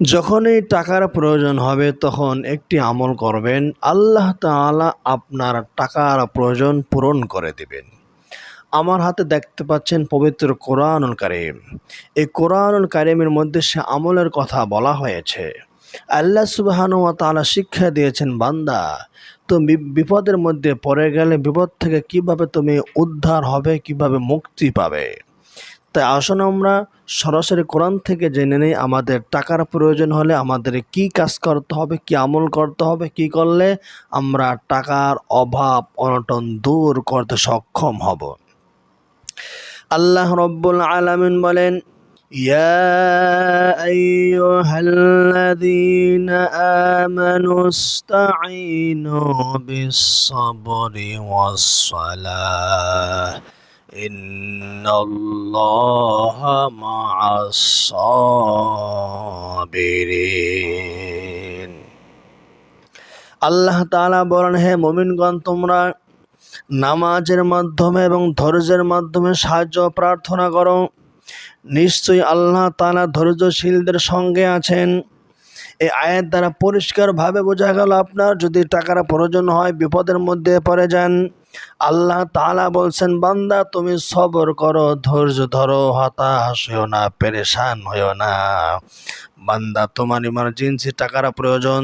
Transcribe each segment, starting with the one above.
যখনই টাকার প্রয়োজন হবে, তখন একটি আমল করবেন। আল্লাহ তাআলা আপনার টাকার প্রয়োজন পূরণ করে দিবেন। আমার হাতে দেখতে পাচ্ছেন পবিত্র কোরআনুল কারিম। এই কোরআনুল কারিমের মধ্যে সে আমলের কথা বলা হয়েছে। আল্লাহ সুবহানাহু ওয়া তাআলা শিক্ষা দিয়েছেন, বান্দা তো বিপদের মধ্যে পড়ে গেলে বিপদ থেকে কীভাবে তুমি উদ্ধার হবে, কীভাবে মুক্তি পাবে? তাই আসুন আমরা সরাসরি কোরআন থেকে জেনে নেই আমাদের টাকার প্রয়োজন হলে আমাদের কি কাজ করতে হবে কি আমল করতে হবে কি করলে আমরা টাকার অভাব অনটন দূর করতে সক্ষম হব আল্লাহ রব্বুল আলামিন বলেন يا أيها الذين آمنوا استعينوا بالصبر والصلاة إن الله مع الصابرين আল্লাহ তাআলা বলেন হে মুমিনগণ তোমরা নামাজের মাধ্যমে এবং ধৈর্যের মাধ্যমে সাহায্য প্রার্থনা করো নিশ্চয়ই আল্লাহ তাআলা ধৈর্যশীলদের সঙ্গে আছেন এই আয়ের দ্বারা পরিষ্কারভাবে বোঝা গেল আপনার যদি টাকার প্রয়োজন হয় বিপদের মধ্যে পড়ে যান আল্লাহ তালা বলছেন, বান্দা, তুমি সবর করো, ধৈর্য ধরো, হতাশ হইও না, পেরেশান হইও না। বান্দা, তোমার ইমার্জেন্সি টাকার প্রয়োজন,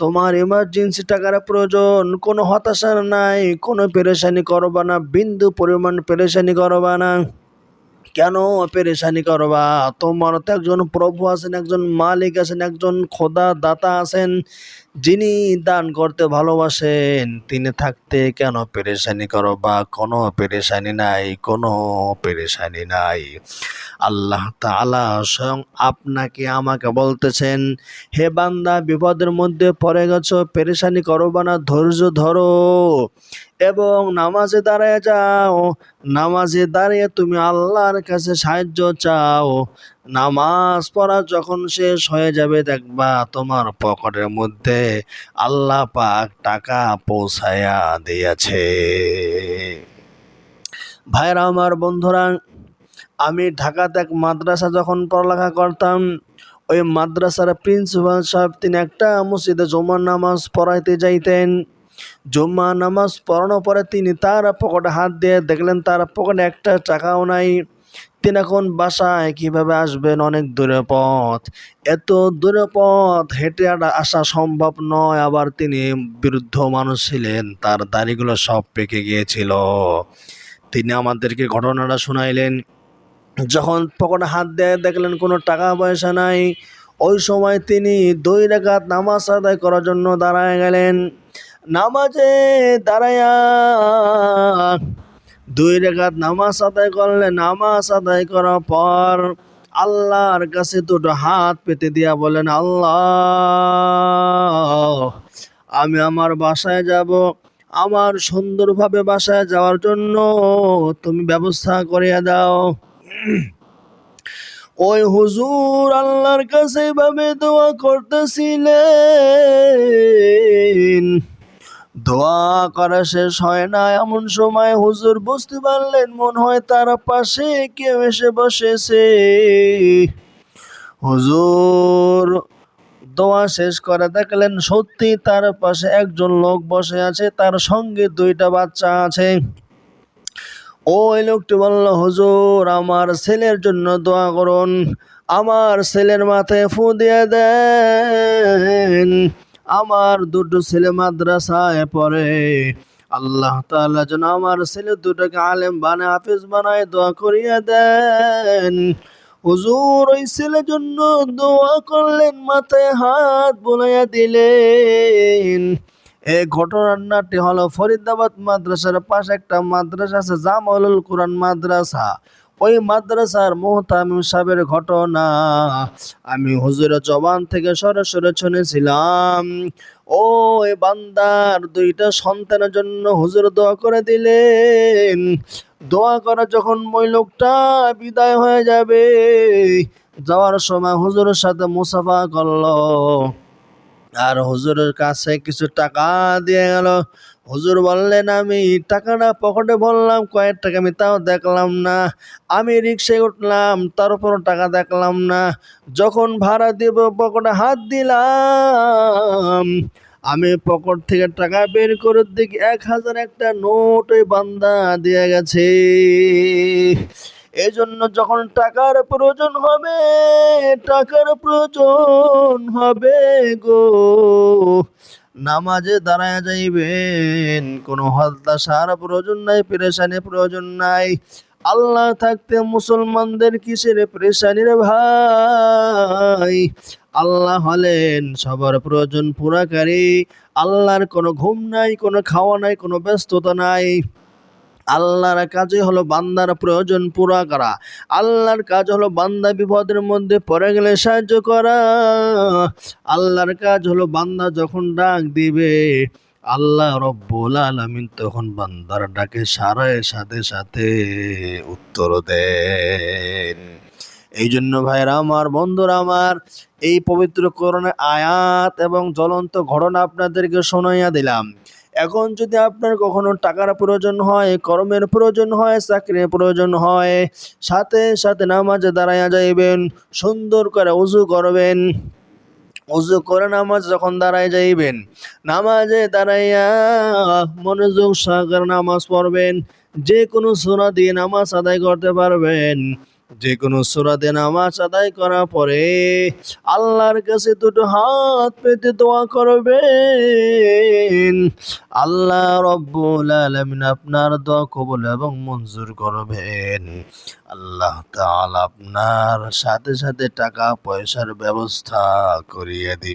তোমার ইমার্জেন্সি টাকার প্রয়োজন, কোনো হতাশা নাই, কোনো পেরেশানি করবা না, বিন্দু পরিমাণ পেরেশানি করবা না। কেন পেরেশানি করবা তোমার তো একজন প্রভু আছেন, একজন মালিক আছেন, একজন খোদা দাতা আছেন, যিনি দান করতে ভালোবাসেন। তিনি থাকতে কেন পেরেশানি করবা কোনো পেরেশানি নাই, কোনো পেরেশানি নাই। আল্লাহ তাআলা স্বয়ং আপনাকে আমাকে বলতেছেন, হে বান্দা, বিপদের মধ্যে পড়ে গেছো, পেরেশানি করবা না, ধৈর্য ধরো। এবং নামাজে দাঁড়ায় যাও। নামাজে দাঁড়িয়ে তুমি আল্লাহর কাছে সাহায্য চাও। নামাজ পড়া যখন শেষ হয়ে যাবে, দেখবা তোমার পকেটের মধ্যে আল্লাহ পাক টাকা পৌঁছায়া দিয়েছে। ভাইরা আমার বন্ধুরা, আমি ঢাকাতে এক মাদ্রাসা যখন পড়ালেখা করতাম, ওই মাদ্রাসার প্রিন্সিপাল সাহেব তিনি একটা মসজিদে জুমার নামাজ পড়াইতে যাইতেন। জুম্মা নামাজ পড়ানোর পরে তিনি তার পকেটে হাত দিয়ে দেখলেন তার পকেটে একটা টাকাও নাই। তিনি এখন বাসায় কীভাবে আসবেন? অনেক দূরে পথ। এত দূরে পথ, হেঁটে আসা সম্ভব নয়। আবার তিনি বৃদ্ধ মানুষ ছিলেন, তার দাড়িগুলো সব পেকে গিয়েছিল। তিনি আমাদেরকে ঘটনাটা শোনাইলেন। যখন পকেটে হাত দিয়ে দেখলেন কোনো টাকা পয়সা নাই, ওই সময় তিনি দুই রেখাত নামাজ আদায় করার জন্য দাঁড়ায় গেলেন। নামাজে দাঁড়ায়া। দুই রেখাত নামাজ আদায় করলে নামাজ আদায় করার পর আল্লাহর কাছে দুটো হাত পেতে দিয়া বলেন, আল্লাহ, আমি আমার বাসায় যাব। আমার সুন্দরভাবে বাসায় যাওয়ার জন্য তুমি ব্যবস্থা করিয়া দাও। ওই হুজুর আল্লাহর কাছে এভাবে দোয়া করতেছিলেন। দোয়া করা শেষ হয় না, এমন সময় হুজুর বুঝতে পারলেন মন হয় তার পাশে কেউ এসে বসেছে। হুজুর দোয়া শেষ করে দেখলেন সত্যি তার পাশে একজন লোক বসে আছে, তার সঙ্গে দুইটা বাচ্চা আছে। ওই লোকটি বলল, হুজুর, আমার ছেলের জন্য দোয়া করুন, আমার ছেলের মাথায় ফু দিয়ে দেন। আমার দুটো ছেলে মাদ্রাসায় পড়ে। আল্লাহ তাআলা যেন আমার ছেলে দুটোকে আলেম বানায়, হাফিজ বানায়, দোয়া করিয়া দেন। হুজুর, ওই ছেলের জন্য দোয়া করলেন, মাথায় হাত বুলাইয়া দিলেন। এই নাটি হলো ফরিদাবাদ মাদ্রাসার পাশে একটা মাদ্রাসা আছে, জামালুল কোরআন মাদ্রাসা। ওই মাদ্রাসার মোহতামিম সাহেবের ঘটনা। আমি হুজুরের জবান থেকে সরাসরি শুনেছিলাম। ওই বান্দার দুইটা সন্তানের জন্য হুজুর দোয়া করে দিলেন। দোয়া করে যখন ওই লোকটা বিদায় হয়ে যাবে, যাওয়ার সময় হুজুরের সাথে মুসাফা করল। আর হুজুরের কাছে কিছু টাকা দিয়ে গেল। হুজুর বললেন, আমি টাকাটা পকেটে বললাম কয়েক টাকা আমি তাও দেখলাম না। আমি রিক্সায় উঠলাম তার উপরও টাকা দেখলাম না। যখন ভাড়া দিব, পকেটে হাত দিলাম। আমি পকেট থেকে টাকা বের করে দেখি, এক হাজার একটা নোট ওই বান্দা দিয়ে গেছে। এই জন্য যখন টাকার প্রয়োজন হবে, টাকার প্রয়োজন হবে গো। নামাজে দাঁড়ায় যাইবেন, কোনো হতাশার প্রয়োজন নাই পেরেশানির প্রয়োজন নাই। আল্লাহ থাকতে মুসলমানদের কিসের পেরেশানি রে ভাই? আল্লাহ হলেন সবার প্রয়োজন পুরাকারী। আল্লাহর কোনো ঘুম নাই, কোনো খাওয়া নাই, কোনো ব্যস্ততা নাই। আল্লাহর কাজে হলো বান্দার প্রয়োজন পুরা করা। আল্লাহর কাজ হলো বান্দা বিপদের মধ্যে পড়ে গেলে সাহায্য করা। আল্লাহর কাজ হলো বান্দা যখন ডাক দিবে, আল্লাহ রব্বুল আলামিন তখন বান্দার ডাকে সারায় সাথে সাথে উত্তর দেন। এই জন্য ভাইরা আমার, বন্ধুরা আমার, এই পবিত্র করণে আয়াত এবং জ্বলন্ত ঘটনা আপনাদেরকে শোনাইয়া দিলাম। এখন যদি আপনার কখনো টাকার প্রয়োজন হয়, কর্মের প্রয়োজন হয়, চাকরির প্রয়োজন হয়, সাথে সাথে নামাজে দাঁড়াইয়া যাইবেন, সুন্দর করে উজু করবেন। উজু করে নামাজ যখন দাঁড়ায় যাইবেন, নামাজে দাঁড়াইয়া মনোযোগ সহকারে নামাজ পড়বেন। যে কোনো সোনা দিয়ে নামাজ আদায় করতে পারবেন। যে কোনো দিয়ে নামাজ আদায় করার পরে আল্লাহর কাছে দুটো হাত পেতে দোয়া করবেন আল্লাহ রব্বুল আলামিন আপনার দোয়া কবুল এবং মঞ্জুর করবেন। আল্লাহ তাআলা আপনার সাথে সাথে টাকা পয়সার ব্যবস্থা করিয়ে দিবেন।